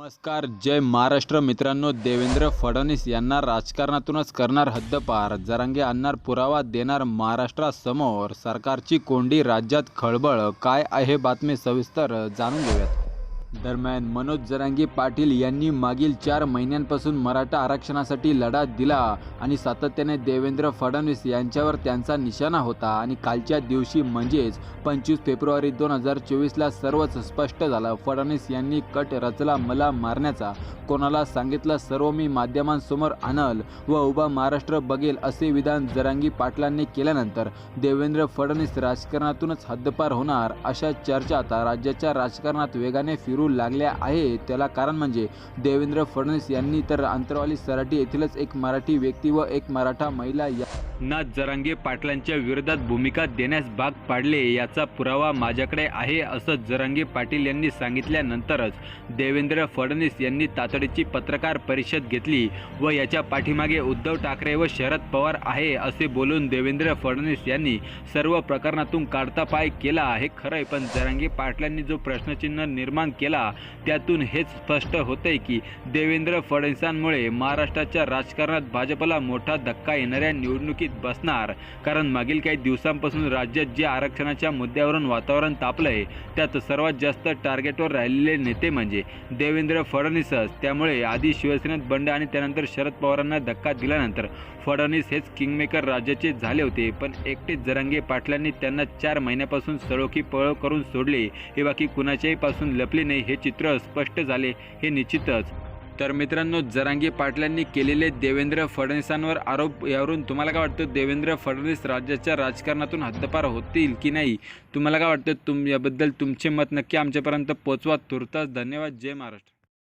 नमस्कार जय महाराष्ट्र. मित्रांनो देवेंद्र फडणवीस यांना राजकारणातूनच करणार हद्दपार. जरांगे आणणार पुरावा देणार महाराष्ट्रासमोर सरकारची कोंडी राज्यात खळबळ काय आहे बातमी सविस्तर जाणून घेऊयात. दरम्यान मनोज जरांगे पाटील यांनी मागील चार महिन्यांपासून मराठा आरक्षणासाठी लढा दिला आणि सातत्याने देवेंद्र फडणवीस यांच्यावर त्यांचा निशाणा होता आणि कालच्या दिवशी म्हणजेच पंचवीस फेब्रुवारी दोन हजार चोवीसला सर्वच स्पष्ट झालं. फडणवीस यांनी कट रचला मला मारण्याचा. कोणाला सांगितलं सर्व मी माध्यमांसमोर आणल व उभा महाराष्ट्र बघेल असे विधान जरांगी पाटलांनी केल्यानंतर देवेंद्र फडणवीस राजकारणातूनच हद्दपार होणार अशा चर्चा आता राज्याच्या राजकारणात वेगाने फिरू लागल्या आहे. त्याला कारण म्हणजे देवेंद्र फडणवीस यांनी तर अंतरवाली सराटी येथीलच एक मराठी व्यक्ती व एक मराठा महिला या ना जरांगे पाटलांच्या विरोधात भूमिका देण्यास भाग पाडले याचा पुरावा माझ्याकडे आहे असं जरांगे पाटील यांनी सांगितल्यानंतरच देवेंद्र फडणवीस यांनी तातडीची पत्रकार परिषद घेतली व याच्या पाठीमागे उद्धव ठाकरे व शरद पवार आहे असे बोलून देवेंद्र फडणवीस यांनी सर्व प्रकरणातून काढता पाय केला हे खरंय पण जरांगे पाटलांनी जो प्रश्नचिन्ह निर्माण केला त्यातून हेच स्पष्ट होतंय की देवेंद्र फडणवीसांमुळे महाराष्ट्राच्या राजकारणात भाजपला मोठा धक्का येणाऱ्या निवडणुकीत बसणार. कारण मागील काही दिवसांपासून राज्यात जे आरक्षणाच्या मुद्द्यावरून वातावरण तापलंय त्यात सर्वात जास्त टार्गेटवर राहिलेले नेते म्हणजे देवेंद्र फडणवीसच. त्यामुळे आधी शिवसेनेत बंड आणि त्यानंतर शरद पवारांना धक्का दिल्यानंतर फडणवीस हेच किंगमेकर राज्याचे झाले होते. पण एकटेच जरांगे पाटलांनी त्यांना चार महिन्यापासून सळोखी पळ करून सोडले. हे बाकी कुणाच्याही पासून लपले नाही. नाही हे चित्र स्पष्ट झाले हे निश्चितच. तर मित्रांनो जरांगी पाटलांनी केलेले देवेंद्र फडणवीसांवर आरोप यावरून तुम्हाला काय वाटतं? देवेंद्र फडणवीस राज्याच्या राजकारणातून हद्दपार होतील की नाही? तुम्हाला काय वाटतं? तुम याबद्दल तुमचे मत नक्की आमच्यापर्यंत पोचवा. तुर्तास धन्यवाद. जय महाराष्ट्र.